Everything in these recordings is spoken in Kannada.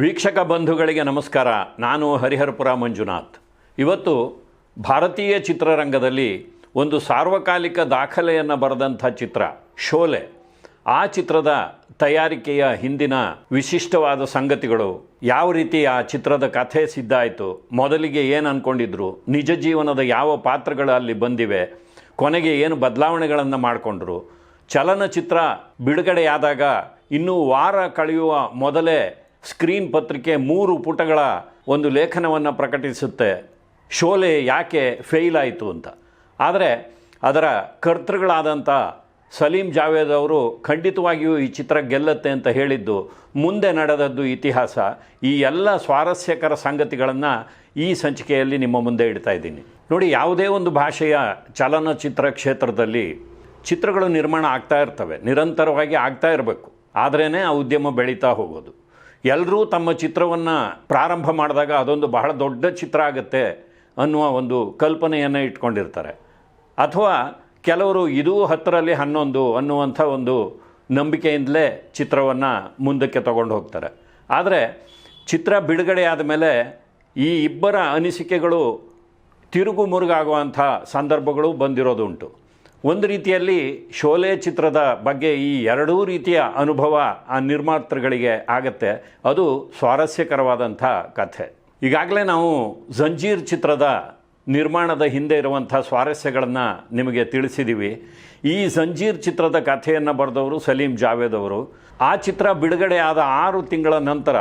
ವೀಕ್ಷಕ ಬಂಧುಗಳಿಗೆ ನಮಸ್ಕಾರ. ನಾನು ಹರಿಹರಪುರ ಮಂಜುನಾಥ್. ಇವತ್ತು ಭಾರತೀಯ ಚಿತ್ರರಂಗದಲ್ಲಿ ಒಂದು ಸಾರ್ವಕಾಲಿಕ ದಾಖಲೆಯನ್ನು ಬರೆದಂಥ ಚಿತ್ರ, ಶೋಲೆ. ಆ ಚಿತ್ರದ ತಯಾರಿಕೆಯ ಹಿಂದಿನ ವಿಶಿಷ್ಟವಾದ ಸಂಗತಿಗಳು, ಯಾವ ರೀತಿ ಆ ಚಿತ್ರದ ಕಥೆ ಸಿದ್ಧ ಆಯಿತು, ಮೊದಲಿಗೆ ಏನು ಅಂದ್ಕೊಂಡಿದ್ರು ನಿಜ ಜೀವನದ ಯಾವ ಪಾತ್ರಗಳು ಅಲ್ಲಿ ಬಂದಿವೆ, ಕೊನೆಗೆ ಏನು ಬದಲಾವಣೆಗಳನ್ನು ಮಾಡಿಕೊಂಡ್ರು. ಚಲನಚಿತ್ರ ಬಿಡುಗಡೆಯಾದಾಗ ಇನ್ನೂ ವಾರ ಕಳೆಯುವ ಮೊದಲೇ ಸ್ಕ್ರೀನ್ ಪತ್ರಿಕೆ ಮೂರು ಪುಟಗಳ ಒಂದು ಲೇಖನವನ್ನು ಪ್ರಕಟಿಸುತ್ತೆ. ಶೋಲೆ ಯಾಕೆ ಫೇಲ್ ಆಯಿತು ಅಂತ. ಆದರೆ ಅದರ ಕರ್ತೃಗಳಾದಂಥ ಸಲೀಂ ಜಾವೇದ್ ಅವರು ಖಂಡಿತವಾಗಿಯೂ ಈ ಚಿತ್ರ ಗೆಲ್ಲತ್ತೆ ಅಂತ ಹೇಳಿದ್ದು ಮುಂದೆ ನಡೆದದ್ದು ಇತಿಹಾಸ. ಈ ಎಲ್ಲ ಸ್ವಾರಸ್ಯಕರ ಸಂಗತಿಗಳನ್ನು ಈ ಸಂಚಿಕೆಯಲ್ಲಿ ನಿಮ್ಮ ಮುಂದೆ ಇಡ್ತಾ ಇದ್ದೀನಿ. ನೋಡಿ, ಯಾವುದೇ ಒಂದು ಭಾಷೆಯ ಚಲನಚಿತ್ರ ಕ್ಷೇತ್ರದಲ್ಲಿ ಚಿತ್ರಗಳು ನಿರ್ಮಾಣ ಆಗ್ತಾ ಇರ್ತವೆ. ನಿರಂತರವಾಗಿ ಆಗ್ತಾ ಇರಬೇಕು. ಆದ್ರೇ ಆ ಉದ್ಯಮ ಬೆಳೀತಾ ಹೋಗೋದು. ಎಲ್ಲರೂ ತಮ್ಮ ಚಿತ್ರವನ್ನು ಪ್ರಾರಂಭ ಮಾಡಿದಾಗ ಅದೊಂದು ಬಹಳ ದೊಡ್ಡ ಚಿತ್ರ ಆಗುತ್ತೆ ಅನ್ನುವ ಒಂದು ಕಲ್ಪನೆಯನ್ನು ಇಟ್ಕೊಂಡಿರ್ತಾರೆ. ಅಥವಾ ಕೆಲವರು ಇದೂ ಹತ್ತರಲ್ಲಿ ಹನ್ನೊಂದು ಅನ್ನುವಂಥ ಒಂದು ನಂಬಿಕೆಯಿಂದಲೇ ಚಿತ್ರವನ್ನು ಮುಂದಕ್ಕೆ ತಗೊಂಡು ಹೋಗ್ತಾರೆ. ಆದರೆ ಚಿತ್ರ ಬಿಡುಗಡೆ ಆದಮೇಲೆ ಈ ಇಬ್ಬರ ಅನಿಸಿಕೆಗಳು ತಿರುಗು ಮುರುಗಾಗುವಂಥ ಸಂದರ್ಭಗಳು ಬಂದಿರೋದುಂಟು. ಒಂದು ರೀತಿಯಲ್ಲಿ ಶೋಲೆ ಚಿತ್ರದ ಬಗ್ಗೆ ಈ ಎರಡೂ ರೀತಿಯ ಅನುಭವ ಆ ನಿರ್ಮಾತೃಗಳಿಗೆ ಆಗತ್ತೆ. ಅದು ಸ್ವಾರಸ್ಯಕರವಾದಂಥ ಕಥೆ. ಈಗಾಗಲೇ ನಾವು ಜಂಜೀರ್ ಚಿತ್ರದ ನಿರ್ಮಾಣದ ಹಿಂದೆ ಇರುವಂಥ ಸ್ವಾರಸ್ಯಗಳನ್ನು ನಿಮಗೆ ತಿಳಿಸಿದ್ದೀವಿ ಈ ಜಂಜೀರ್ ಚಿತ್ರದ ಕಥೆಯನ್ನು ಬರೆದವರು ಸಲೀಂ ಜಾವೇದ್ ಅವರು ಆ ಚಿತ್ರ ಬಿಡುಗಡೆ ಆದ ಆರು ತಿಂಗಳ ನಂತರ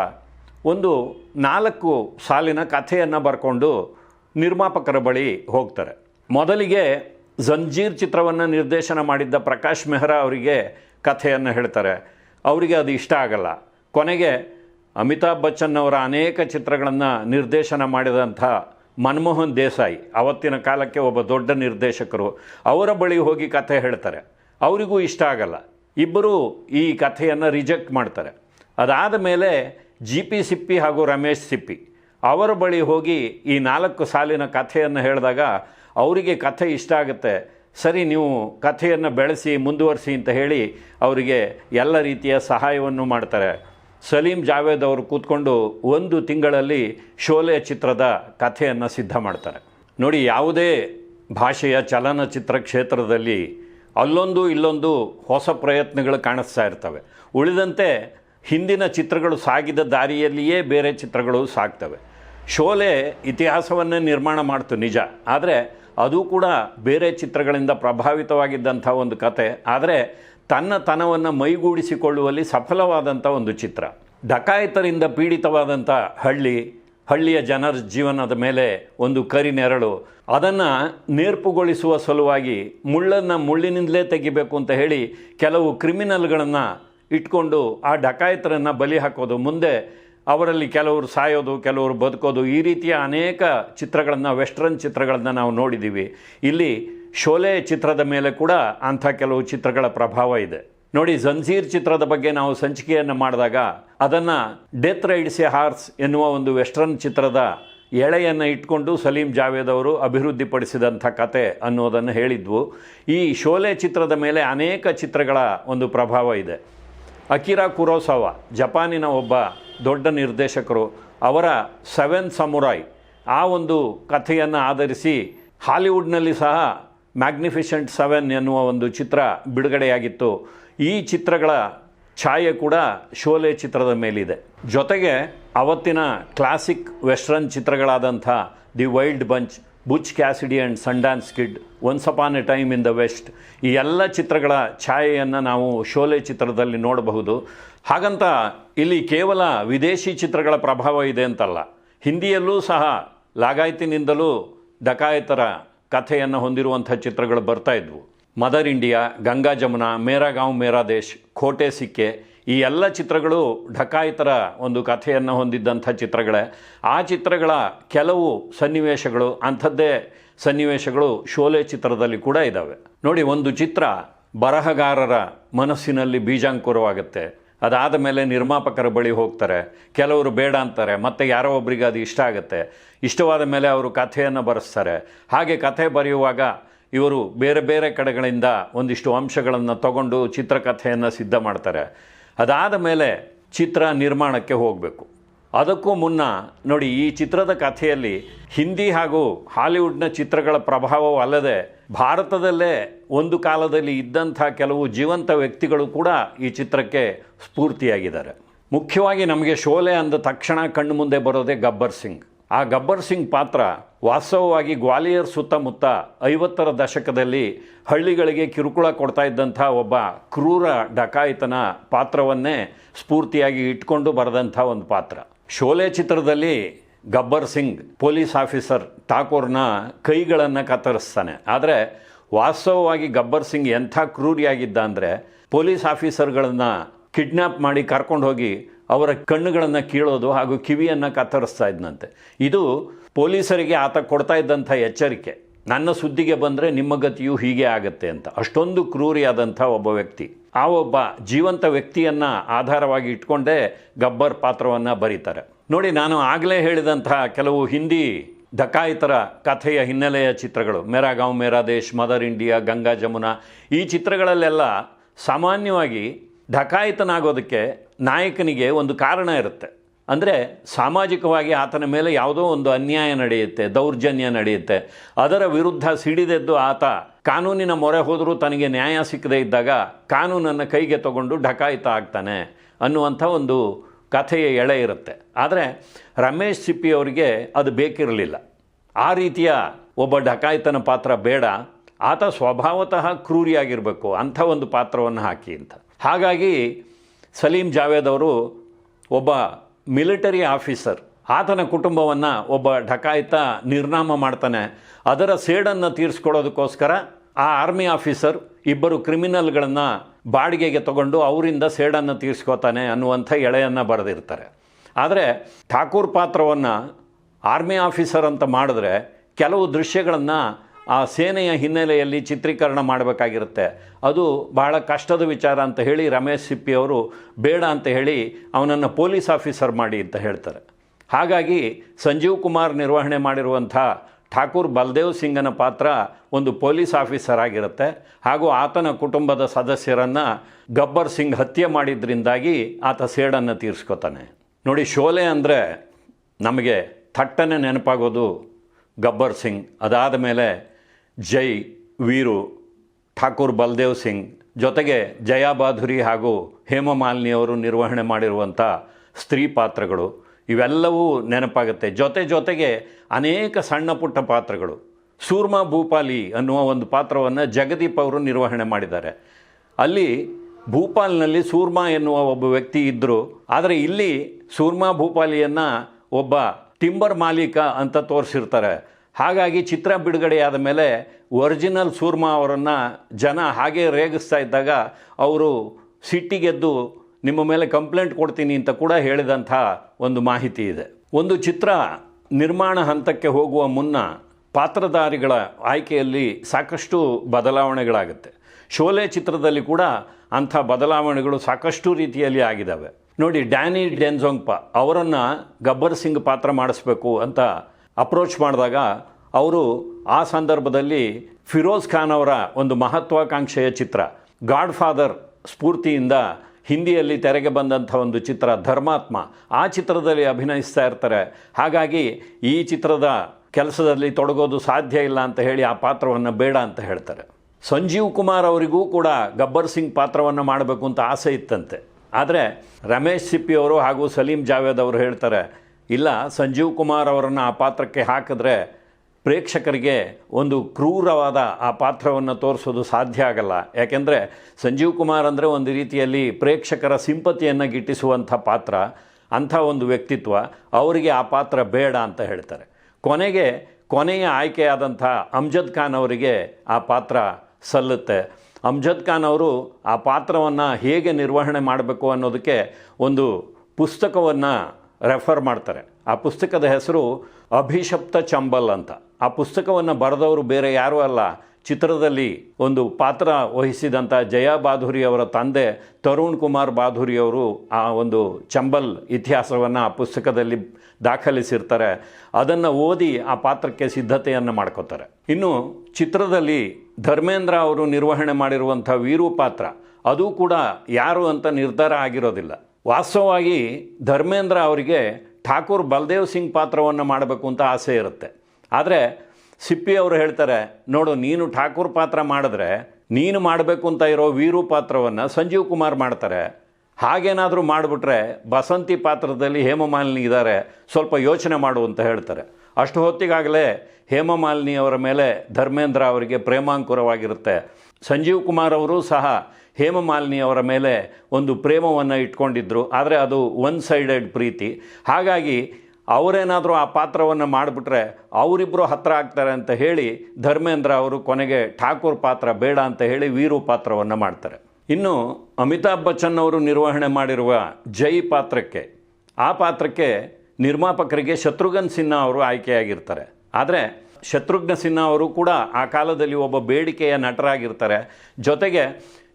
ಒಂದು ನಾಲ್ಕು ಸಾಲಿನ ಕಥೆಯನ್ನು ಬರ್ಕೊಂಡು ನಿರ್ಮಾಪಕರ ಬಳಿ ಹೋಗ್ತಾರೆ. ಮೊದಲಿಗೆ ಜಂಜೀರ್ ಚಿತ್ರವನ್ನು ನಿರ್ದೇಶನ ಮಾಡಿದ್ದ ಪ್ರಕಾಶ್ ಮೆಹ್ರಾ ಅವರಿಗೆ ಕಥೆಯನ್ನು ಹೇಳ್ತಾರೆ. ಅವರಿಗೆ ಅದು ಇಷ್ಟ ಆಗಲ್ಲ. ಕೊನೆಗೆ ಅಮಿತಾಬ್ ಬಚ್ಚನ್ ಅವರ ಅನೇಕ ಚಿತ್ರಗಳನ್ನು ನಿರ್ದೇಶನ ಮಾಡಿದಂಥ ಮನಮೋಹನ್ ದೇಸಾಯಿ, ಅವತ್ತಿನ ಕಾಲಕ್ಕೆ ಒಬ್ಬ ದೊಡ್ಡ ನಿರ್ದೇಶಕರು, ಅವರ ಬಳಿ ಹೋಗಿ ಕಥೆ ಹೇಳ್ತಾರೆ. ಅವರಿಗೂ ಇಷ್ಟ ಆಗಲ್ಲ. ಇಬ್ಬರು ಈ ಕಥೆಯನ್ನು ರಿಜೆಕ್ಟ್ ಮಾಡ್ತಾರೆ. ಅದಾದ ಮೇಲೆ ಜಿ ಪಿ ಸಿಪ್ಪಿ ಹಾಗೂ ರಮೇಶ್ ಸಿಪ್ಪಿ ಅವರ ಬಳಿ ಹೋಗಿ ಈ ನಾಲ್ಕು ಸಾಲಿನ ಕಥೆಯನ್ನು ಹೇಳಿದಾಗ ಅವರಿಗೆ ಕಥೆ ಇಷ್ಟ ಆಗುತ್ತೆ. ಸರಿ, ನೀವು ಕಥೆಯನ್ನು ಬೆಳೆಸಿ, ಮುಂದುವರಿಸಿ ಅಂತ ಹೇಳಿ ಅವರಿಗೆ ಎಲ್ಲ ರೀತಿಯ ಸಹಾಯವನ್ನು ಮಾಡ್ತಾರೆ. ಸಲೀಂ ಜಾವೇದ್ ಅವರು ಕೂತ್ಕೊಂಡು ಒಂದು ತಿಂಗಳಲ್ಲಿ ಶೋಲೆ ಚಿತ್ರದ ಕಥೆಯನ್ನು ಸಿದ್ಧ ಮಾಡ್ತಾರೆ. ನೋಡಿ, ಯಾವುದೇ ಭಾಷೆಯ ಚಲನಚಿತ್ರ ಕ್ಷೇತ್ರದಲ್ಲಿ ಅಲ್ಲೊಂದು ಇಲ್ಲೊಂದು ಹೊಸ ಪ್ರಯತ್ನಗಳು ಕಾಣಿಸ್ತಾ ಇರ್ತವೆ. ಉಳಿದಂತೆ ಹಿಂದಿನ ಚಿತ್ರಗಳು ಸಾಗಿದ ದಾರಿಯಲ್ಲಿಯೇ ಬೇರೆ ಚಿತ್ರಗಳು ಸಾಗ್ತವೆ. ಶೋಲೆ ಇತಿಹಾಸವನ್ನೇ ನಿರ್ಮಾಣ ಮಾಡ್ತು ನಿಜ. ಆದರೆ ಅದು ಕೂಡ ಬೇರೆ ಚಿತ್ರಗಳಿಂದ ಪ್ರಭಾವಿತವಾಗಿದ್ದಂಥ ಒಂದು ಕತೆ. ಆದರೆ ತನ್ನ ತನವನ್ನು ಮೈಗೂಡಿಸಿಕೊಳ್ಳುವಲ್ಲಿ ಸಫಲವಾದಂಥ ಒಂದು ಚಿತ್ರ. ಡಕಾಯಿತರಿಂದ ಪೀಡಿತವಾದಂಥ ಹಳ್ಳಿ, ಹಳ್ಳಿಯ ಜನರ ಜೀವನದ ಮೇಲೆ ಒಂದು ಕರಿ ನೆರಳು. ಅದನ್ನು ನೇರ್ಪುಗೊಳಿಸುವ ಸಲುವಾಗಿ ಮುಳ್ಳನ್ನು ಮುಳ್ಳಿನಿಂದಲೇ ತೆಗಿಬೇಕು ಅಂತ ಹೇಳಿ ಕೆಲವು ಕ್ರಿಮಿನಲ್ಗಳನ್ನು ಇಟ್ಕೊಂಡು ಆ ಡಕಾಯಿತರನ್ನು ಬಲಿ ಹಾಕೋದು. ಮುಂದೆ ಅವರಲ್ಲಿ ಕೆಲವರು ಸಾಯೋದು, ಕೆಲವರು ಬದುಕೋದು, ಈ ರೀತಿಯ ಅನೇಕ ಚಿತ್ರಗಳನ್ನು, ವೆಸ್ಟರ್ನ್ ಚಿತ್ರಗಳನ್ನು ನಾವು ನೋಡಿದ್ದೀವಿ ಇಲ್ಲಿ ಶೋಲೆ ಚಿತ್ರದ ಮೇಲೆ ಕೂಡ ಅಂಥ ಕೆಲವು ಚಿತ್ರಗಳ ಪ್ರಭಾವ ಇದೆ. ನೋಡಿ, ಜಂಜೀರ್ ಚಿತ್ರದ ಬಗ್ಗೆ ನಾವು ಸಂಚಿಕೆಯನ್ನು ಮಾಡಿದಾಗ ಅದನ್ನು ಡೆತ್ ರೈಡ್ಸ್ ಎ ಹಾರ್ಸ್ ಎನ್ನುವ ಒಂದು ವೆಸ್ಟರ್ನ್ ಚಿತ್ರದ ಎಳೆಯನ್ನು ಇಟ್ಕೊಂಡು ಸಲೀಂ ಜಾವೇದ್ ಅವರು ಅಭಿವೃದ್ಧಿಪಡಿಸಿದಂಥ ಕತೆ ಅನ್ನೋದನ್ನು ಹೇಳಿದ್ವು. ಈ ಶೋಲೆ ಚಿತ್ರದ ಮೇಲೆ ಅನೇಕ ಚಿತ್ರಗಳ ಒಂದು ಪ್ರಭಾವ ಇದೆ. ಅಕಿರಾ ಕುರೋಸವ, ಜಪಾನಿನ ಒಬ್ಬ ದೊಡ್ಡ ನಿರ್ದೇಶಕರು, ಅವರ ಸೆವೆನ್ ಸಮುರಾಯ್ ಆ ಒಂದು ಕಥೆಯನ್ನು ಆಧರಿಸಿ ಹಾಲಿವುಡ್ನಲ್ಲಿ ಸಹ ಮ್ಯಾಗ್ನಿಫಿಷೆಂಟ್ ಸೆವೆನ್ ಎನ್ನುವ ಒಂದು ಚಿತ್ರ ಬಿಡುಗಡೆಯಾಗಿತ್ತು. ಈ ಚಿತ್ರಗಳ ಛಾಯೆ ಕೂಡ ಶೋಲೆ ಚಿತ್ರದ ಮೇಲಿದೆ. ಜೊತೆಗೆ ಅವತ್ತಿನ classic western ಚಿತ್ರಗಳಾದಂಥ the wild bunch, Butch Cassidy and Sundance Kid, once upon a time in the west ಈ ಎಲ್ಲ ಚಿತ್ರಗಳ ಛಾಯೆಯನ್ನು ನಾವು ಶೋಲೆ ಚಿತ್ರದಲ್ಲಿ ನೋಡಬಹುದು. ಹಾಗಂತ ಇಲ್ಲಿ ಕೇವಲ ವಿದೇಶಿ ಚಿತ್ರಗಳ ಪ್ರಭಾವ ಇದೆ ಅಂತಲ್ಲ. ಹಿಂದಿಯಲ್ಲೂ ಸಹ ಲಾಗಾಯತಿನಿಂದಲೂ ಡಕಾಯತರ ಕಥೆಯನ್ನು ಹೊಂದಿರುವಂಥ ಚಿತ್ರಗಳು ಬರ್ತಾ ಇದ್ವು. ಮದರ್ ಇಂಡಿಯಾ ಗಂಗಾ ಜಮುನಾ, ಮೇರಾ ಗಾಂವ್, ಮೇರಾ ದೇಶ್ ಖೋಟೆ ಸಿಕ್ಕೆ ಈ ಎಲ್ಲ ಚಿತ್ರಗಳು ಢಕಾಯಿತರ ಒಂದು ಕಥೆಯನ್ನು ಹೊಂದಿದ್ದಂಥ ಚಿತ್ರಗಳೇ. ಆ ಚಿತ್ರಗಳ ಕೆಲವು ಸನ್ನಿವೇಶಗಳು, ಅಂಥದ್ದೇ ಸನ್ನಿವೇಶಗಳು ಶೋಲೆ ಚಿತ್ರದಲ್ಲಿ ಕೂಡ ಇದ್ದಾವೆ ನೋಡಿ, ಒಂದು ಚಿತ್ರ ಬರಹಗಾರರ ಮನಸ್ಸಿನಲ್ಲಿ ಬೀಜಾಂಕುರವಾಗುತ್ತೆ. ಅದಾದ ಮೇಲೆ ನಿರ್ಮಾಪಕರ ಬಳಿ ಹೋಗ್ತಾರೆ. ಕೆಲವರು ಬೇಡ ಅಂತಾರೆ, ಮತ್ತೆ ಯಾರೋ ಒಬ್ಬರಿಗೆ ಅದು ಇಷ್ಟ ಆಗುತ್ತೆ. ಇಷ್ಟವಾದ ಮೇಲೆ ಅವರು ಕಥೆಯನ್ನು ಬರೆಸ್ತಾರೆ. ಹಾಗೆ ಕಥೆ ಬರೆಯುವಾಗ ಇವರು ಬೇರೆ ಬೇರೆ ಕಡೆಗಳಿಂದ ಒಂದಿಷ್ಟು ಅಂಶಗಳನ್ನು ತಗೊಂಡು ಚಿತ್ರಕಥೆಯನ್ನು ಸಿದ್ಧ ಮಾಡ್ತಾರೆ. ಅದಾದ ಮೇಲೆ ಚಿತ್ರ ನಿರ್ಮಾಣಕ್ಕೆ ಹೋಗಬೇಕು. ಅದಕ್ಕೂ ಮುನ್ನ ನೋಡಿ ಈ ಚಿತ್ರದ ಕಥೆಯಲ್ಲಿ ಹಿಂದಿ ಹಾಗೂ ಹಾಲಿವುಡ್ನ ಚಿತ್ರಗಳ ಪ್ರಭಾವವೂ ಅಲ್ಲದೆ ಭಾರತದಲ್ಲೇ ಒಂದು ಕಾಲದಲ್ಲಿ ಇದ್ದಂಥ ಕೆಲವು ಜೀವಂತ ವ್ಯಕ್ತಿಗಳು ಕೂಡ ಈ ಚಿತ್ರಕ್ಕೆ ಸ್ಫೂರ್ತಿಯಾಗಿದ್ದಾರೆ. ಮುಖ್ಯವಾಗಿ ನಮಗೆ ಶೋಲೆ ಅಂದ ತಕ್ಷಣ ಕಣ್ಣು ಮುಂದೆ ಬರೋದೇ ಗಬ್ಬರ್ ಸಿಂಗ್. ಆ ಗಬ್ಬರ್ ಸಿಂಗ್ ಪಾತ್ರ ವಾಸ್ತವವಾಗಿ ಗ್ವಾಲಿಯರ್ ಸುತ್ತಮುತ್ತ ಐವತ್ತರ ದಶಕದಲ್ಲಿ ಹಳ್ಳಿಗಳಿಗೆ ಕಿರುಕುಳ ಕೊಡ್ತಾ ಇದ್ದಂಥ ಒಬ್ಬ ಕ್ರೂರ ಡಕಾಯಿತನ ಪಾತ್ರವನ್ನೇ ಸ್ಫೂರ್ತಿಯಾಗಿ ಇಟ್ಕೊಂಡು ಬರೆದಂಥ ಒಂದು ಪಾತ್ರ. ಶೋಲೆ ಚಿತ್ರದಲ್ಲಿ ಗಬ್ಬರ್ ಸಿಂಗ್ ಪೊಲೀಸ್ ಆಫೀಸರ್ ಠಾಕೂರ್ನ ಕೈಗಳನ್ನು ಕತ್ತರಿಸ್ತಾನೆ. ಆದರೆ ವಾಸ್ತವವಾಗಿ ಗಬ್ಬರ್ ಸಿಂಗ್ ಎಂಥ ಕ್ರೂರಿಯಾಗಿದ್ದ ಅಂದರೆ ಪೊಲೀಸ್ ಆಫೀಸರ್ಗಳನ್ನು ಕಿಡ್ನ್ಯಾಪ್ ಮಾಡಿ ಕರ್ಕೊಂಡು ಹೋಗಿ ಅವರ ಕಣ್ಣುಗಳನ್ನು ಕೀಳೋದು ಹಾಗೂ ಕಿವಿಯನ್ನು ಕತ್ತರಿಸ್ತಾ ಇದ್ದಂತೆ ಇದು ಪೊಲೀಸರಿಗೆ ಆತ ಕೊಡ್ತಾ ಇದ್ದಂಥ ಎಚ್ಚರಿಕೆ. ನನ್ನ ಸುದ್ದಿಗೆ ಬಂದರೆ ನಿಮ್ಮ ಗತಿಯು ಹೀಗೆ ಆಗುತ್ತೆ ಅಂತ. ಅಷ್ಟೊಂದು ಕ್ರೂರಿಯಾದಂಥ ಒಬ್ಬ ವ್ಯಕ್ತಿ. ಆ ಒಬ್ಬ ಜೀವಂತ ವ್ಯಕ್ತಿಯನ್ನು ಆಧಾರವಾಗಿ ಇಟ್ಕೊಂಡೇ ಗಬ್ಬರ್ ಪಾತ್ರವನ್ನು ಬರೀತಾರೆ. ನೋಡಿ, ನಾನು ಆಗಲೇ ಹೇಳಿದಂತಹ ಕೆಲವು ಹಿಂದಿ ಡಕಾಯಿತರ ಕಥೆಯ ಹಿನ್ನೆಲೆಯ ಚಿತ್ರಗಳು. ಮೇರಾ ಗಾಂವ್, ಮೇರಾ ದೇಶ್, ಮದರ್ ಇಂಡಿಯಾ, ಗಂಗಾ ಜಮುನಾ ಈ ಚಿತ್ರಗಳಲ್ಲೆಲ್ಲ ಸಾಮಾನ್ಯವಾಗಿ ಡಕಾಯಿತನಾಗೋದಕ್ಕೆ ನಾಯಕನಿಗೆ ಒಂದು ಕಾರಣ ಇರುತ್ತೆ. ಅಂದರೆ ಸಾಮಾಜಿಕವಾಗಿ ಆತನ ಮೇಲೆ ಯಾವುದೋ ಒಂದು ಅನ್ಯಾಯ ನಡೆಯುತ್ತೆ, ದೌರ್ಜನ್ಯ ನಡೆಯುತ್ತೆ. ಅದರ ವಿರುದ್ಧ ಸಿಡಿದೆದ್ದು ಆತ ಕಾನೂನಿನ ಮೊರೆ ಹೋದರೂ ತನಗೆ ನ್ಯಾಯ ಸಿಕ್ಕದೇ ಇದ್ದಾಗ ಕಾನೂನನ್ನು ಕೈಗೆ ತಗೊಂಡು ಡಕಾಯಿತ ಆಗ್ತಾನೆ ಅನ್ನುವಂಥ ಒಂದು ಕಥೆಯ ಎಳೆ ಇರುತ್ತೆ. ಆದರೆ ರಮೇಶ್ ಸಿಪ್ಪಿ ಅವರಿಗೆ ಅದು ಬೇಕಿರಲಿಲ್ಲ. ಆ ರೀತಿಯ ಒಬ್ಬ ಡಕಾಯಿತನ ಪಾತ್ರ ಬೇಡ. ಆತ ಸ್ವಭಾವತಃ ಕ್ರೂರಿಯಾಗಿರಬೇಕು. ಅಂಥ ಒಂದು ಪಾತ್ರವನ್ನು ಹಾಕಿ ಅಂತ. ಹಾಗಾಗಿ ಸಲೀಂ ಜಾವೇದ್ ಅವರು ಒಬ್ಬ ಮಿಲಿಟರಿ ಆಫೀಸರ್. ಆತನ ಕುಟುಂಬವನ್ನು ಒಬ್ಬ ಢಕಾಯಿತ ನಿರ್ನಾಮ ಮಾಡ್ತಾನೆ. ಅದರ ಸೇಡನ್ನು ತೀರಿಸ್ಕೊಳ್ಳೋದಕ್ಕೋಸ್ಕರ ಆ ಆರ್ಮಿ ಆಫೀಸರ್ ಇಬ್ಬರು ಕ್ರಿಮಿನಲ್ಗಳನ್ನು ಬಾಡಿಗೆಗೆ ತಗೊಂಡು ಅವರಿಂದ ಸೇಡನ್ನು ತೀರಿಸ್ಕೋತಾನೆ ಅನ್ನುವಂಥ ಎಳೆಯನ್ನು ಬರೆದಿರ್ತಾರೆ. ಆದರೆ ಠಾಕೂರ್ ಪಾತ್ರವನ್ನು ಆರ್ಮಿ ಆಫೀಸರ್ ಅಂತ ಮಾಡಿದ್ರೆ ಕೆಲವು ದೃಶ್ಯಗಳನ್ನು ಆ ಸೇನೆಯ ಹಿನ್ನೆಲೆಯಲ್ಲಿ ಚಿತ್ರೀಕರಣ ಮಾಡಬೇಕಾಗಿರುತ್ತೆ. ಅದು ಬಹಳ ಕಷ್ಟದ ವಿಚಾರ ಅಂತ ಹೇಳಿ ರಮೇಶ್ ಸಿಪ್ಪಿ ಅವರು ಬೇಡ ಅಂತ ಹೇಳಿ ಅವನನ್ನು ಪೊಲೀಸ್ ಆಫೀಸರ್ ಮಾಡಿ ಅಂತ ಹೇಳ್ತಾರೆ. ಹಾಗಾಗಿ ಸಂಜೀವ್ ಕುಮಾರ್ ನಿರ್ವಹಣೆ ಮಾಡಿರುವಂಥ ಠಾಕೂರ್ ಬಲದೇವ್ ಸಿಂಗನ ಪಾತ್ರ ಒಂದು ಪೊಲೀಸ್ ಆಫೀಸರ್ ಆಗಿರುತ್ತೆ. ಹಾಗೂ ಆತನ ಕುಟುಂಬದ ಸದಸ್ಯರನ್ನು ಗಬ್ಬರ್ ಸಿಂಗ್ ಹತ್ಯೆ ಮಾಡಿದ್ರಿಂದಾಗಿ ಆತ ಸೇಡನ್ನು ತೀರಿಸ್ಕೋತಾನೆ. ನೋಡಿ, ಶೋಲೆ ಅಂದರೆ ನಮಗೆ ಥಟ್ಟನೆ ನೆನಪಾಗೋದು ಗಬ್ಬರ್ ಸಿಂಗ್. ಅದಾದ ಮೇಲೆ ಜೈ ವೀರು, ಠಾಕೂರ್ ಬಲದೇವ್ ಸಿಂಗ್ ಜೊತೆಗೆ ಜಯಾ ಬಾಧುರಿ ಹಾಗೂ ಹೇಮಮಾಲಿನಿ ಅವರು ನಿರ್ವಹಣೆ ಮಾಡಿರುವಂಥ ಸ್ತ್ರೀ ಪಾತ್ರಗಳು. ಇವೆಲ್ಲವೂ ನೆನಪಾಗುತ್ತೆ. ಜೊತೆ ಜೊತೆಗೆ ಅನೇಕ ಸಣ್ಣ ಪುಟ್ಟ ಪಾತ್ರಗಳು. ಸೂರ್ಮಾ ಭೂಪಾಲಿ ಅನ್ನುವ ಒಂದು ಪಾತ್ರವನ್ನು ಜಗದೀಪ್ ಅವರು ನಿರ್ವಹಣೆ ಮಾಡಿದ್ದಾರೆ. ಅಲ್ಲಿ ಭೂಪಾಲ್ನಲ್ಲಿ ಸೂರ್ಮಾ ಎನ್ನುವ ಒಬ್ಬ ವ್ಯಕ್ತಿ ಇದ್ದರು ಆದರೆ ಇಲ್ಲಿ ಸೂರ್ಮಾ ಭೂಪಾಲಿಯನ್ನು ಒಬ್ಬ ಟಿಂಬರ್ ಮಾಲೀಕ ಅಂತ ತೋರಿಸಿರ್ತಾರೆ. ಹಾಗಾಗಿ ಚಿತ್ರ ಬಿಡುಗಡೆಯಾದ ಮೇಲೆ ಒರಿಜಿನಲ್ ಸೂರ್ಮಾ ಅವರನ್ನು ಜನ ಹಾಗೆ ರೇಗಿಸ್ತಾ ಇದ್ದಾಗ ಅವರು ಸಿಟ್ಟಿಗೆದ್ದು ನಿಮ್ಮ ಮೇಲೆ ಕಂಪ್ಲೇಂಟ್ ಕೊಡ್ತೀನಿ ಅಂತ ಕೂಡ ಹೇಳಿದಂಥ ಒಂದು ಮಾಹಿತಿ ಇದೆ. ಒಂದು ಚಿತ್ರ ನಿರ್ಮಾಣ ಹಂತಕ್ಕೆ ಹೋಗುವ ಮುನ್ನ ಪಾತ್ರಧಾರಿಗಳ ಆಯ್ಕೆಯಲ್ಲಿ ಸಾಕಷ್ಟು ಬದಲಾವಣೆಗಳಾಗುತ್ತೆ. ಶೋಲೆ ಚಿತ್ರದಲ್ಲಿ ಕೂಡ ಅಂಥ ಬದಲಾವಣೆಗಳು ಸಾಕಷ್ಟು ರೀತಿಯಲ್ಲಿ ಆಗಿದ್ದಾವೆ. ನೋಡಿ, ಡ್ಯಾನಿ ಡೆನ್ಜೊಂಗ್ಪ ಅವರನ್ನು ಗಬ್ಬರ್ ಸಿಂಗ್ ಪಾತ್ರ ಮಾಡಿಸ್ಬೇಕು ಅಂತ ಅಪ್ರೋಚ್ ಮಾಡಿದಾಗ ಅವರು ಆ ಸಂದರ್ಭದಲ್ಲಿ ಫಿರೋಜ್ ಖಾನ್ ಅವರ ಒಂದು ಮಹತ್ವಾಕಾಂಕ್ಷೆಯ ಚಿತ್ರ ಗಾಡ್ ಫಾದರ್ ಸ್ಫೂರ್ತಿಯಿಂದ ಹಿಂದಿಯಲ್ಲಿ ತೆರೆಗೆ ಬಂದಂಥ ಒಂದು ಚಿತ್ರ ಧರ್ಮಾತ್ಮ, ಆ ಚಿತ್ರದಲ್ಲಿ ಅಭಿನಯಿಸ್ತಾ ಇರ್ತಾರೆ. ಹಾಗಾಗಿ ಈ ಚಿತ್ರದ ಕೆಲಸದಲ್ಲಿ ತೊಡಗೋದು ಸಾಧ್ಯ ಇಲ್ಲ ಅಂತ ಹೇಳಿ ಆ ಪಾತ್ರವನ್ನು ಬೇಡ ಅಂತ ಹೇಳ್ತಾರೆ. ಸಂಜೀವ್ ಕುಮಾರ್ ಅವರಿಗೂ ಕೂಡ ಗಬ್ಬರ್ ಸಿಂಗ್ ಪಾತ್ರವನ್ನು ಮಾಡಬೇಕು ಅಂತ ಆಸೆ ಇತ್ತಂತೆ. ಆದರೆ ರಮೇಶ್ ಸಿಪ್ಪಿಯವರು ಹಾಗೂ ಸಲೀಂ ಜಾವೇದ್ ಅವರು ಹೇಳ್ತಾರೆ, ಇಲ್ಲ, ಸಂಜೀವ್ ಕುಮಾರ್ ಅವರನ್ನು ಆ ಪಾತ್ರಕ್ಕೆ ಹಾಕಿದ್ರೆ ಪ್ರೇಕ್ಷಕರಿಗೆ ಒಂದು ಕ್ರೂರವಾದ ಆ ಪಾತ್ರವನ್ನು ತೋರಿಸೋದು ಸಾಧ್ಯ ಆಗಲ್ಲ. ಯಾಕೆಂದರೆ ಸಂಜೀವ್ ಕುಮಾರ್ ಅಂದರೆ ಒಂದು ರೀತಿಯಲ್ಲಿ ಪ್ರೇಕ್ಷಕರ ಸಿಂಪತಿಯನ್ನು ಗಿಟ್ಟಿಸುವಂಥ ಪಾತ್ರ, ಅಂಥ ಒಂದು ವ್ಯಕ್ತಿತ್ವ, ಅವರಿಗೆ ಆ ಪಾತ್ರ ಬೇಡ ಅಂತ ಹೇಳ್ತಾರೆ. ಕೊನೆಗೆ, ಕೊನೆಯ ಆಯ್ಕೆಯಾದಂಥ ಅಮ್ಜದ್ ಖಾನ್ ಅವರಿಗೆ ಆ ಪಾತ್ರ ಸಲ್ಲುತ್ತೆ. ಅಮ್ಜದ್ ಖಾನ್ ಅವರು ಆ ಪಾತ್ರವನ್ನು ಹೇಗೆ ನಿರ್ವಹಣೆ ಮಾಡಬೇಕು ಅನ್ನೋದಕ್ಕೆ ಒಂದು ಪುಸ್ತಕವನ್ನು ರೆಫರ್ ಮಾಡ್ತಾರೆ. ಆ ಪುಸ್ತಕದ ಹೆಸರು ಅಭಿಶಪ್ತ ಚಂಬಲ್ ಅಂತ. ಆ ಪುಸ್ತಕವನ್ನು ಬರೆದವರು ಬೇರೆ ಯಾರೂ ಅಲ್ಲ. ಚಿತ್ರದಲ್ಲಿ ಒಂದು ಪಾತ್ರ ವಹಿಸಿದಂಥ ಜಯಾ ಬಾಧುರಿ ಅವರ ತಂದೆ ತರುಣ್ ಕುಮಾರ್ ಬಾಧುರಿ ಅವರು ಆ ಒಂದು ಚಂಬಲ್ ಇತಿಹಾಸವನ್ನು ಆ ಪುಸ್ತಕದಲ್ಲಿ ದಾಖಲಿಸಿರ್ತಾರೆ. ಅದನ್ನು ಓದಿ ಆ ಪಾತ್ರಕ್ಕೆ ಸಿದ್ಧತೆಯನ್ನು ಮಾಡ್ಕೋತಾರೆ. ಇನ್ನು ಚಿತ್ರದಲ್ಲಿ ಧರ್ಮೇಂದ್ರ ಅವರು ನಿರ್ವಹಣೆ ಮಾಡಿರುವಂಥ ವೀರು ಪಾತ್ರ, ಅದು ಕೂಡ ಯಾರು ಅಂತ ನಿರ್ಧಾರ ಆಗಿರೋದಿಲ್ಲ. ವಾಸ್ತವವಾಗಿ ಧರ್ಮೇಂದ್ರ ಅವರಿಗೆ ಠಾಕೂರ್ ಬಲದೇವ್ ಸಿಂಗ್ ಪಾತ್ರವನ್ನು ಮಾಡಬೇಕು ಅಂತ ಆಸೆ ಇರುತ್ತೆ. ಆದರೆ ಸಿಪ್ಪಿ ಅವರು ಹೇಳ್ತಾರೆ, ನೋಡು, ನೀನು ಠಾಕೂರ್ ಪಾತ್ರ ಮಾಡಿದ್ರೆ, ನೀನು ಮಾಡಬೇಕು ಅಂತ ಇರೋ ವೀರು ಪಾತ್ರವನ್ನು ಸಂಜೀವ್ ಕುಮಾರ್ ಮಾಡ್ತಾರೆ. ಹಾಗೇನಾದರೂ ಮಾಡಿಬಿಟ್ರೆ ಬಸಂತಿ ಪಾತ್ರದಲ್ಲಿ ಹೇಮಮಾಲಿನಿ ಇದ್ದಾರೆ, ಸ್ವಲ್ಪ ಯೋಚನೆ ಮಾಡು ಅಂತ ಹೇಳ್ತಾರೆ. ಅಷ್ಟು ಹೊತ್ತಿಗಾಗಲೇ ಹೇಮಮಾಲಿನಿ ಅವರ ಮೇಲೆ ಧರ್ಮೇಂದ್ರ ಅವರಿಗೆ ಪ್ರೇಮಾಂಕುರವಾಗಿರುತ್ತೆ. ಸಂಜೀವ್ ಕುಮಾರ್ ಅವರು ಸಹ ಹೇಮಮಾಲಿನಿ ಅವರ ಮೇಲೆ ಒಂದು ಪ್ರೇಮವನ್ನು ಇಟ್ಕೊಂಡಿದ್ದರು ಆದರೆ ಅದು ಒನ್ ಸೈಡೆಡ್ ಪ್ರೀತಿ. ಹಾಗಾಗಿ ಅವರೇನಾದರೂ ಆ ಪಾತ್ರವನ್ನು ಮಾಡಿಬಿಟ್ರೆ ಅವರಿಬ್ಬರು ಹತ್ತಿರ ಆಗ್ತಾರೆ ಅಂತ ಹೇಳಿ ಧರ್ಮೇಂದ್ರ ಅವರು ಕೊನೆಗೆ ಠಾಕೂರ್ ಪಾತ್ರ ಬೇಡ ಅಂತ ಹೇಳಿ ವೀರು ಪಾತ್ರವನ್ನು ಮಾಡ್ತಾರೆ. ಇನ್ನು ಅಮಿತಾಬ್ ಬಚ್ಚನ್ ಅವರು ನಿರ್ವಹಣೆ ಮಾಡಿರುವ ಜೈ ಪಾತ್ರಕ್ಕೆ, ಆ ಪಾತ್ರಕ್ಕೆ ನಿರ್ಮಾಪಕರಿಗೆ ಶತ್ರುಘ್ನ್ ಸಿನ್ಹಾ ಅವರು ಆಯ್ಕೆಯಾಗಿರ್ತಾರೆ. ಆದರೆ ಶತ್ರುಘ್ನ ಸಿನ್ಹಾ ಅವರು ಕೂಡ ಆ ಕಾಲದಲ್ಲಿ ಒಬ್ಬ ಬೇಡಿಕೆಯ ನಟರಾಗಿರ್ತಾರೆ. ಜೊತೆಗೆ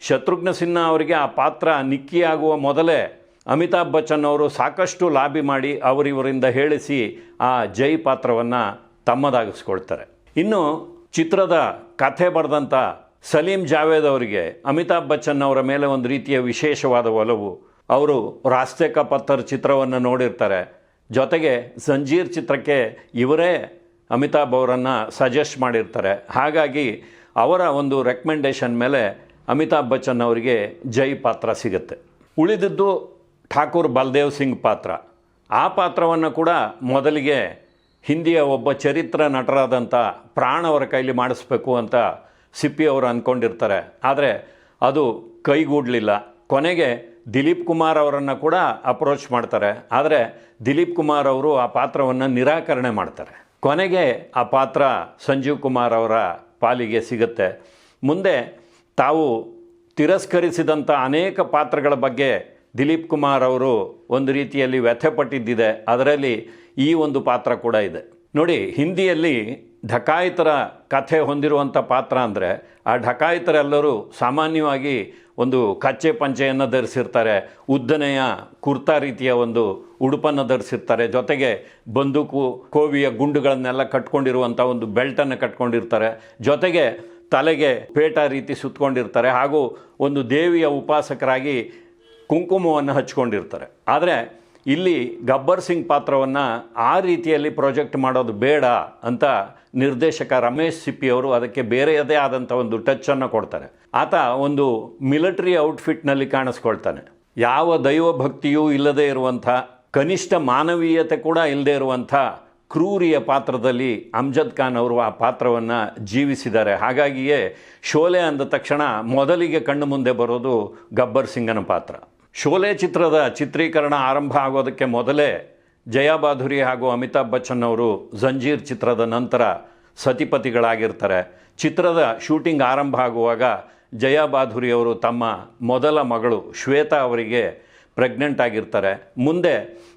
ಶತ್ರುಘ್ನ ಸಿನ್ಹಾ ಅವರಿಗೆ ಆ ಪಾತ್ರ ನಿಕ್ಕಿಯಾಗುವ ಮೊದಲೇ ಅಮಿತಾಬ್ ಬಚ್ಚನ್ ಅವರು ಸಾಕಷ್ಟು ಲಾಬಿ ಮಾಡಿ ಅವರಿವರಿಂದ ಹೇಳಿಸಿ ಆ ಜೈ ಪಾತ್ರವನ್ನು ತಮ್ಮದಾಗಿಸ್ಕೊಳ್ತಾರೆ. ಇನ್ನು ಚಿತ್ರದ ಕಥೆ ಬರೆದಂಥ ಸಲೀಂ ಜಾವೇದ್ ಅವರಿಗೆ ಅಮಿತಾಬ್ ಬಚ್ಚನ್ ಅವರ ಮೇಲೆ ಒಂದು ರೀತಿಯ ವಿಶೇಷವಾದ ಒಲವು. ಅವರು ರಾಸ್ತೆ ಕಾ ಪತ್ತರ್ ಚಿತ್ರವನ್ನು ನೋಡಿರ್ತಾರೆ. ಜೊತೆಗೆ ಸಂಜೀರ್ ಚಿತ್ರಕ್ಕೆ ಇವರೇ ಅಮಿತಾಬ್ ಅವರನ್ನು ಸಜೆಸ್ಟ್ ಮಾಡಿರ್ತಾರೆ. ಹಾಗಾಗಿ ಅವರ ಒಂದು ರೆಕಮೆಂಡೇಶನ್ ಮೇಲೆ ಅಮಿತಾಬ್ ಬಚ್ಚನ್ ಅವರಿಗೆ ಜೈ ಪಾತ್ರ ಸಿಗುತ್ತೆ. ಉಳಿದಿದ್ದು ಠಾಕೂರ್ ಬಲ್ದೇವ್ ಸಿಂಗ್ ಪಾತ್ರ. ಆ ಪಾತ್ರವನ್ನು ಕೂಡ ಮೊದಲಿಗೆ ಹಿಂದಿಯ ಒಬ್ಬ ಚರಿತ್ರ ನಟರಾದಂಥ ಪ್ರಾಣ್ ಅವರ ಕೈಲಿ ಮಾಡಿಸ್ಬೇಕು ಅಂತ ಸಿಪ್ಪಿ ಅವರು ಅಂದ್ಕೊಂಡಿರ್ತಾರೆ ಆದರೆ ಅದು ಕೈಗೂಡಲಿಲ್ಲ. ಕೊನೆಗೆ ದಿಲೀಪ್ ಕುಮಾರ್ ಅವರನ್ನು ಕೂಡ ಅಪ್ರೋಚ್ ಮಾಡ್ತಾರೆ. ಆದರೆ ದಿಲೀಪ್ ಕುಮಾರ್ ಅವರು ಆ ಪಾತ್ರವನ್ನು ನಿರಾಕರಣೆ ಮಾಡ್ತಾರೆ. ಕೊನೆಗೆ ಆ ಪಾತ್ರ ಸಂಜೀವ್ ಕುಮಾರ್ ಅವರ ಪಾಲಿಗೆ ಸಿಗುತ್ತೆ. ಮುಂದೆ ತಾವು ತಿರಸ್ಕರಿಸಿದಂಥ ಅನೇಕ ಪಾತ್ರಗಳ ಬಗ್ಗೆ ದಿಲೀಪ್ ಕುಮಾರ್ ಅವರು ಒಂದು ರೀತಿಯಲ್ಲಿ ವ್ಯಥೆಪಟ್ಟಿದ್ದಿದೆ ಅದರಲ್ಲಿ ಈ ಒಂದು ಪಾತ್ರ ಕೂಡ ಇದೆ. ನೋಡಿ, ಹಿಂದಿಯಲ್ಲಿ ಢಕಾಯಿತರ ಕಥೆ ಹೊಂದಿರುವಂಥ ಪಾತ್ರ ಅಂದರೆ ಆ ಢಕಾಯಿತರೆಲ್ಲರೂ ಸಾಮಾನ್ಯವಾಗಿ ಒಂದು ಕಚ್ಚೆ ಪಂಚೆಯನ್ನು ಧರಿಸಿರ್ತಾರೆ, ಉದ್ದನೆಯ ಕುರ್ತಾ ರೀತಿಯ ಒಂದು ಉಡುಪನ್ನು ಧರಿಸಿರ್ತಾರೆ, ಜೊತೆಗೆ ಬಂದೂಕು, ಕೋವಿಯ ಗುಂಡುಗಳನ್ನೆಲ್ಲ ಕಟ್ಕೊಂಡಿರುವಂಥ ಒಂದು ಬೆಲ್ಟನ್ನು ಕಟ್ಕೊಂಡಿರ್ತಾರೆ, ಜೊತೆಗೆ ತಲೆಗೆ ಪೇಟ ರೀತಿ ಸುತ್ತಕೊಂಡಿರ್ತಾರೆ ಹಾಗೂ ಒಂದು ದೇವಿಯ ಉಪಾಸಕರಾಗಿ ಕುಂಕುಮವನ್ನು ಹಚ್ಕೊಂಡಿರ್ತಾರೆ. ಆದರೆ ಇಲ್ಲಿ ಗಬ್ಬರ್ ಸಿಂಗ್ ಪಾತ್ರವನ್ನು ಆ ರೀತಿಯಲ್ಲಿ ಪ್ರಾಜೆಕ್ಟ್ ಮಾಡೋದು ಬೇಡ ಅಂತ ನಿರ್ದೇಶಕ ರಮೇಶ್ ಸಿಪ್ಪಿಯವರು ಅದಕ್ಕೆ ಬೇರೆಯದೇ ಆದಂಥ ಒಂದು ಟಚ್ಚನ್ನು ಕೊಡ್ತಾರೆ. ಆತ ಒಂದು ಮಿಲಿಟರಿ ಔಟ್ಫಿಟ್ನಲ್ಲಿ ಕಾಣಿಸ್ಕೊಳ್ತಾನೆ. ಯಾವ ದೈವ ಭಕ್ತಿಯೂ ಇಲ್ಲದೇ ಇರುವಂಥ, ಕನಿಷ್ಠ ಮಾನವೀಯತೆ ಕೂಡ ಇಲ್ಲದೇ ಇರುವಂಥ ಕ್ರೂರಿಯ ಪಾತ್ರದಲ್ಲಿ ಅಮ್ಜದ್ ಖಾನ್ ಅವರು ಆ ಪಾತ್ರವನ್ನು ಜೀವಿಸಿದ್ದಾರೆ. ಹಾಗಾಗಿಯೇ ಶೋಲೆ ಅಂದ ತಕ್ಷಣ ಮೊದಲಿಗೆ ಕಣ್ಣು ಮುಂದೆ ಬರೋದು ಗಬ್ಬರ್ ಸಿಂಗನ ಪಾತ್ರ. ಶೋಲೆ ಚಿತ್ರದ ಚಿತ್ರೀಕರಣ ಆರಂಭ ಆಗೋದಕ್ಕೆ ಮೊದಲೇ ಜಯಾ ಬಾಧುರಿ ಹಾಗೂ ಅಮಿತಾಬ್ ಬಚ್ಚನ್ ಅವರು ಜಂಜೀರ್ ಚಿತ್ರದ ನಂತರ ಸತಿಪತಿಗಳಾಗಿರ್ತಾರೆ. ಚಿತ್ರದ ಶೂಟಿಂಗ್ ಆರಂಭ ಆಗುವಾಗ ಜಯಾ ಬಾಧುರಿ ಅವರು ತಮ್ಮ ಮೊದಲ ಮಗಳು ಶ್ವೇತಾ ಅವರಿಗೆ ಪ್ರೆಗ್ನೆಂಟ್ ಆಗಿರ್ತಾರೆ. ಮುಂದೆ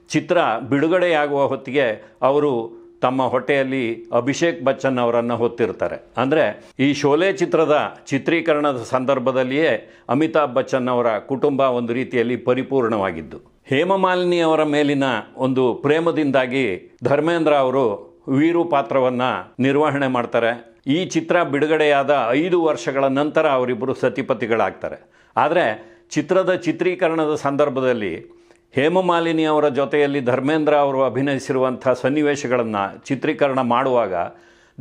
ಚಿತ್ರ ಬಿಡುಗಡೆಯಾಗುವ ಹೊತ್ತಿಗೆ ಅವರು ತಮ್ಮ ಹೊಟ್ಟೆಯಲ್ಲಿ ಅಭಿಷೇಕ್ ಬಚ್ಚನ್ ಅವರನ್ನು ಹೊತ್ತಿರ್ತಾರೆ. ಅಂದರೆ ಈ ಶೋಲೆ ಚಿತ್ರದ ಚಿತ್ರೀಕರಣದ ಸಂದರ್ಭದಲ್ಲಿಯೇ ಅಮಿತಾಬ್ ಬಚ್ಚನ್ ಅವರ ಕುಟುಂಬ ಒಂದು ರೀತಿಯಲ್ಲಿ ಪರಿಪೂರ್ಣವಾಗಿದ್ದು. ಹೇಮಮಾಲಿನಿ ಅವರ ಮೇಲಿನ ಒಂದು ಪ್ರೇಮದಿಂದಾಗಿ ಧರ್ಮೇಂದ್ರ ಅವರು ವೀರು ಪಾತ್ರವನ್ನು ನಿರ್ವಹಣೆ ಮಾಡ್ತಾರೆ. ಈ ಚಿತ್ರ ಬಿಡುಗಡೆಯಾದ ಐದು ವರ್ಷಗಳ ನಂತರ ಅವರಿಬ್ಬರು ಸತಿಪತಿಗಳಾಗ್ತಾರೆ. ಆದರೆ ಚಿತ್ರದ ಚಿತ್ರೀಕರಣದ ಸಂದರ್ಭದಲ್ಲಿ ಹೇಮಮಾಲಿನಿ ಅವರ ಜೊತೆಯಲ್ಲಿ ಧರ್ಮೇಂದ್ರ ಅವರು ಅಭಿನಯಿಸಿರುವಂಥ ಸನ್ನಿವೇಶಗಳನ್ನು ಚಿತ್ರೀಕರಣ ಮಾಡುವಾಗ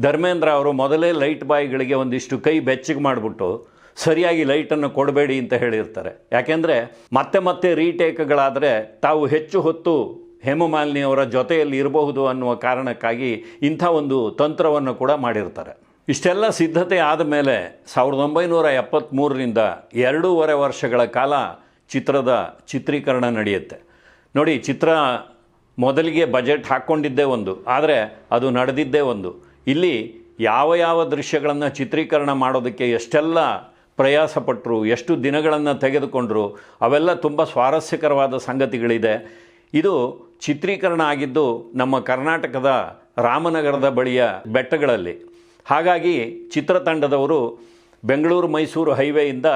ಧರ್ಮೇಂದ್ರ ಅವರು ಮೊದಲೇ ಲೈಟ್ ಬಾಯ್ಗಳಿಗೆ ಒಂದಿಷ್ಟು ಕೈ ಬೆಚ್ಚಗೆ ಮಾಡಿಬಿಟ್ಟು ಸರಿಯಾಗಿ ಲೈಟನ್ನು ಕೊಡಬೇಡಿ ಅಂತ ಹೇಳಿರ್ತಾರೆ. ಯಾಕೆಂದರೆ ಮತ್ತೆ ಮತ್ತೆ ರೀಟೇಕ್ಗಳಾದರೆ ತಾವು ಹೆಚ್ಚು ಹೊತ್ತು ಹೇಮಮಾಲಿನಿ ಅವರ ಜೊತೆಯಲ್ಲಿ ಇರಬಹುದು ಅನ್ನುವ ಕಾರಣಕ್ಕಾಗಿ ಇಂಥ ಒಂದು ತಂತ್ರವನ್ನು ಕೂಡ ಮಾಡಿರ್ತಾರೆ. ಇಷ್ಟೆಲ್ಲ ಸಿದ್ಧತೆ ಆದ ಮೇಲೆ ಸಾವಿರದ ಒಂಬೈನೂರ ಎಪ್ಪತ್ತ್ಮೂರರಿಂದ ಎರಡೂವರೆ ವರ್ಷಗಳ ಕಾಲ ಚಿತ್ರದ ಚಿತ್ರೀಕರಣ ನಡೆಯುತ್ತೆ. ನೋಡಿ, ಚಿತ್ರ ಮೊದಲಿಗೆ ಬಜೆಟ್ ಹಾಕ್ಕೊಂಡಿದ್ದೇ ಒಂದು, ಆದರೆ ಅದು ನಡೆದಿದ್ದೇ ಒಂದು. ಇಲ್ಲಿ ಯಾವ ಯಾವ ದೃಶ್ಯಗಳನ್ನು ಚಿತ್ರೀಕರಣ ಮಾಡೋದಕ್ಕೆ ಎಷ್ಟೆಲ್ಲ ಪ್ರಯಾಸಪಟ್ಟರು ಎಷ್ಟು ದಿನಗಳನ್ನು ತೆಗೆದುಕೊಂಡರು, ಅವೆಲ್ಲ ತುಂಬ ಸ್ವಾರಸ್ಯಕರವಾದ ಸಂಗತಿಗಳಿದೆ. ಇದು ಚಿತ್ರೀಕರಣ ಆಗಿದ್ದು ನಮ್ಮ ಕರ್ನಾಟಕದ ರಾಮನಗರದ ಬಳಿಯ ಬೆಟ್ಟಗಳಲ್ಲಿ. ಹಾಗಾಗಿ ಚಿತ್ರತಂಡದವರು ಬೆಂಗಳೂರು ಮೈಸೂರು ಹೈವೇಯಿಂದ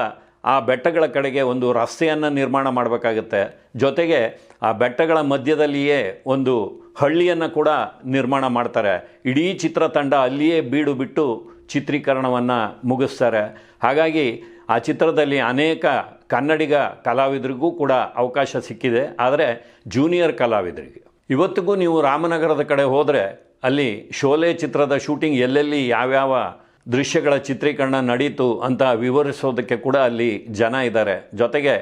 ಆ ಬೆಟ್ಟಗಳ ಕಡೆಗೆ ಒಂದು ರಸ್ತೆಯನ್ನು ನಿರ್ಮಾಣ ಮಾಡಬೇಕಾಗುತ್ತೆ. ಜೊತೆಗೆ ಆ ಬೆಟ್ಟಗಳ ಮಧ್ಯದಲ್ಲಿಯೇ ಒಂದು ಹಳ್ಳಿಯನ್ನು ಕೂಡ ನಿರ್ಮಾಣ ಮಾಡ್ತಾರೆ. ಇಡೀ ಚಿತ್ರತಂಡ ಅಲ್ಲಿಯೇ ಬೀಡು ಬಿಟ್ಟು ಚಿತ್ರೀಕರಣವನ್ನು ಮುಗಿಸ್ತಾರೆ. ಹಾಗಾಗಿ ಆ ಚಿತ್ರದಲ್ಲಿ ಅನೇಕ ಕನ್ನಡಿಗ ಕಲಾವಿದರಿಗೂ ಕೂಡ ಅವಕಾಶ ಸಿಕ್ಕಿದೆ. ಆದರೆ ಜೂನಿಯರ್ ಕಲಾವಿದರಿಗೆ. ಇವತ್ತಿಗೂ ನೀವು ರಾಮನಗರದ ಕಡೆ ಹೋದರೆ ಅಲ್ಲಿ ಶೋಲೆ ಚಿತ್ರದ ಶೂಟಿಂಗ್ ಎಲ್ಲೆಲ್ಲಿ ಯಾವ್ಯಾವ ದೃಶ್ಯಗಳ ಚಿತ್ರೀಕರಣ ನಡೀತು ಅಂತ ವಿವರಿಸೋದಕ್ಕೆ ಕೂಡ ಅಲ್ಲಿ ಜನ ಇದ್ದಾರೆ. ಜೊತೆಗೆ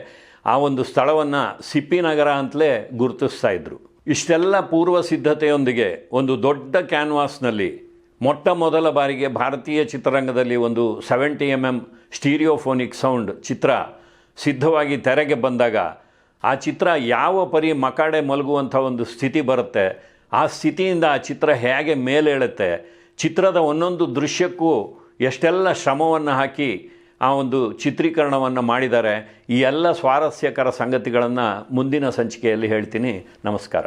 ಆ ಒಂದು ಸ್ಥಳವನ್ನು ಸಿಪ್ಪಿನಗರ ಅಂತಲೇ ಗುರುತಿಸ್ತಾ ಇದ್ರು. ಇಷ್ಟೆಲ್ಲ ಪೂರ್ವ ಸಿದ್ಧತೆಯೊಂದಿಗೆ ಒಂದು ದೊಡ್ಡ ಕ್ಯಾನ್ವಾಸ್ನಲ್ಲಿ ಮೊಟ್ಟ ಮೊದಲ ಬಾರಿಗೆ ಭಾರತೀಯ ಚಿತ್ರರಂಗದಲ್ಲಿ ಒಂದು seventy M M stereophonic sound ಚಿತ್ರ ಸಿದ್ಧವಾಗಿ ತೆರೆಗೆ ಬಂದಾಗ ಆ ಚಿತ್ರ ಯಾವ ಪರಿ ಮಕಾಡೆ ಮಲಗುವಂಥ ಒಂದು ಸ್ಥಿತಿ ಬರುತ್ತೆ, ಆ ಸ್ಥಿತಿಯಿಂದ ಆ ಚಿತ್ರ ಹೇಗೆ ಮೇಲೇಳುತ್ತೆ ಚಿತ್ರದ ಒಂದೊಂದು ದೃಶ್ಯಕ್ಕೂ ಎಷ್ಟೆಲ್ಲ ಶ್ರಮವನ್ನು ಹಾಕಿ ಆ ಒಂದು ಚಿತ್ರೀಕರಣವನ್ನು ಮಾಡಿದ್ದಾರೆ, ಈ ಎಲ್ಲ ಸ್ವಾರಸ್ಯಕರ ಸಂಗತಿಗಳನ್ನು ಮುಂದಿನ ಸಂಚಿಕೆಯಲ್ಲಿ ಹೇಳ್ತೀನಿ. ನಮಸ್ಕಾರ.